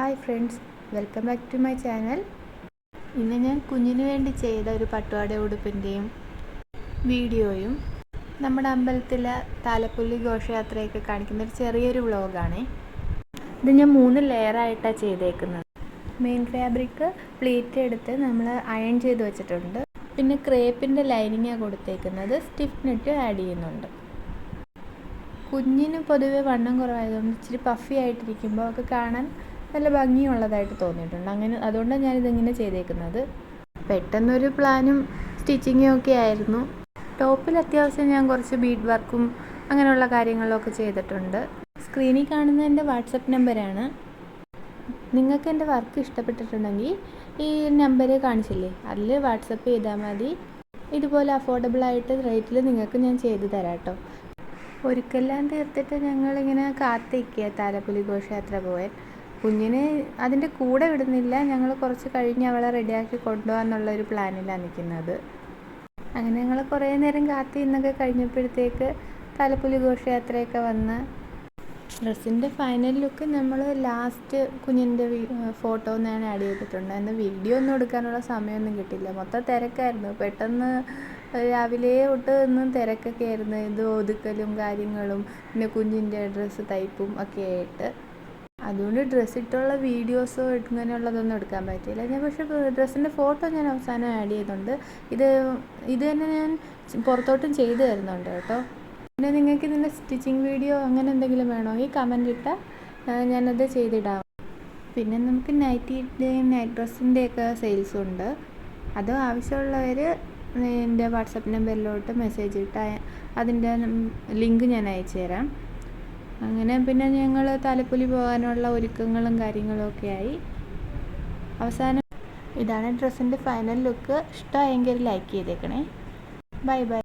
Hi friends welcome back to my channel ഇന്ന് ഞാൻ കുഞ്ഞിന് വേണ്ടി ചെയ്ത ഒരു പട്ടുവാട ഉടുപ്പിന്റെയും വീഡിയോയും നമ്മുടെ അമ്പലത്തിലെ താലപ്പൊലി ഘോഷയാത്രയൊക്കെ കാണിക്കുന്ന ഒരു ചെറിയൊരു വ്ളോഗാണ് ഇത് ഞാൻ മൂന്ന് ലെയറായിട്ടാണ് ചെയ്തേക്കുന്നത്. മെയിൻ ഫാബ്രിക് പ്ലീറ്റ് എടുത്ത് നമ്മൾ അയൺ ചെയ്ത് വെച്ചിട്ടുണ്ട്. പിന്നെ ക്രേപ്പിന്റെ ലൈനിങ്ങാണ് കൊടുത്തേക്കുന്നത് സ്റ്റിഫ് നെറ്റ് ആഡ് ചെയ്യുന്നുണ്ട്. കുഞ്ഞിന് പൊതുവെ വണ്ണം കുറവായതുകൊണ്ട് ഇച്ചിരി പഫി ആയിട്ടിരിക്കുമ്പോൾ ഒക്കെ കാണാൻ നല്ല ഭംഗിയുള്ളതായിട്ട് തോന്നിയിട്ടുണ്ട്. അങ്ങനെ അതുകൊണ്ടാണ് ഞാനിതിങ്ങനെ ചെയ്തേക്കുന്നത്. പെട്ടെന്നൊരു പ്ലാനും സ്റ്റിച്ചിങ്ങും ഒക്കെ ആയിരുന്നു. ടോപ്പിൽ അത്യാവശ്യം ഞാൻ കുറച്ച് ബീഡ് വർക്കും അങ്ങനെയുള്ള കാര്യങ്ങളൊക്കെ ചെയ്തിട്ടുണ്ട്. സ്ക്രീനിൽ കാണുന്ന എന്റെ വാട്സപ്പ് നമ്പരാണ്. നിങ്ങൾക്ക് എന്റെ വർക്ക് ഇഷ്ടപ്പെട്ടിട്ടുണ്ടെങ്കിൽ ഈ നമ്പർ കാണിച്ചില്ലേ? അതിൽ വാട്സപ്പ് ചെയ്താൽ മതി. ഇതുപോലെ അഫോർഡബിൾ ആയിട്ട് റേറ്റിൽ നിങ്ങൾക്ക് ഞാൻ ചെയ്തു തരാം കേട്ടോ ഒരിക്കലെല്ലാം തീർത്തിട്ട് ഞങ്ങളിങ്ങനെ കാത്തിരിക്കുക താലപ്പുലി ഘോഷയാത്ര പോകാൻ കുഞ്ഞിനെ അതിന്റെ കൂടെ വിടുന്നില്ല. ഞങ്ങൾ കുറച്ച് കഴിഞ്ഞ് അവളെ റെഡിയാക്കി കൊണ്ടുപോകാന്നുള്ള ഒരു പ്ലാനിലാണ് നിൽക്കുന്നത് അങ്ങനെ ഞങ്ങൾ കുറേ നേരം കാത്തി നിന്നൊക്കെ കഴിഞ്ഞപ്പോഴത്തേക്ക് തലപ്പുലി ഘോഷയാത്രയൊക്കെ വന്ന് ഡ്രസ്സിന്റെ ഫൈനൽ ലുക്ക് നമ്മൾ ലാസ്റ്റ് കുഞ്ഞിന്റെ ഫോട്ടോ ഞാൻ ആഡ് ചെയ്തിട്ടുണ്ട് എന്നാൽ വീഡിയോ ഒന്നും എടുക്കാനുള്ള സമയമൊന്നും കിട്ടില്ല മൊത്തം തിരക്കായിരുന്നു. പെട്ടെന്ന് രാവിലെ തൊട്ട് ഒന്നും തിരക്കൊക്കെ ആയിരുന്നു ഇത് ഒതുക്കലും കാര്യങ്ങളും പിന്നെ കുഞ്ഞിന്റെ ഡ്രസ്സ് തയ്പ്പും ഒക്കെ ആയിട്ട്. അതുകൊണ്ട് ഡ്രസ്സ് ഇട്ടുള്ള വീഡിയോസോ ഇങ്ങനെയുള്ളതൊന്നും എടുക്കാൻ പറ്റിയില്ല. ഞാൻ പക്ഷേ ഡ്രസ്സിന്റെ ഫോട്ടോ ഞാൻ അവസാനം ആഡ് ചെയ്തുണ്ട് ഇത് ഇത് തന്നെ ഞാൻ പുറത്തോട്ടും ചെയ്തു തരുന്നുണ്ട് കേട്ടോ. പിന്നെ നിങ്ങൾക്ക് ഇതിന്റെ സ്റ്റിച്ചിങ് വീഡിയോ അങ്ങനെ എന്തെങ്കിലും വേണമെങ്കിൽ കമന്റ് ഇട്ടാൽ ഞാനത് ചെയ്തിടാം. പിന്നെ നമുക്ക് നൈറ്റിന്റെയും നൈറ്റ് ഡ്രസ്സിന്റെയൊക്കെ സെയിൽസ് ഉണ്ട്. അത് ആവശ്യമുള്ളവർ എന്റെ വാട്സപ്പ് നമ്പറിലോട്ട് മെസ്സേജ് ഇട്ടാൽ അതിന്റെ ലിങ്ക് ഞാൻ അയച്ചു തരാം. അങ്ങനെ പിന്നെ ഞങ്ങൾ താലപ്പൊലി പോകാനുള്ള ഒരുക്കങ്ങളും കാര്യങ്ങളും ഒക്കെ ആയി. അവസാനം ഇതാണ് ഡ്രസ്സിന്റെ ഫൈനൽ ലുക്ക് ഇഷ്ടമായെങ്കിൽ ലൈക്ക് ചെയ്തേക്കണേ. Bye bye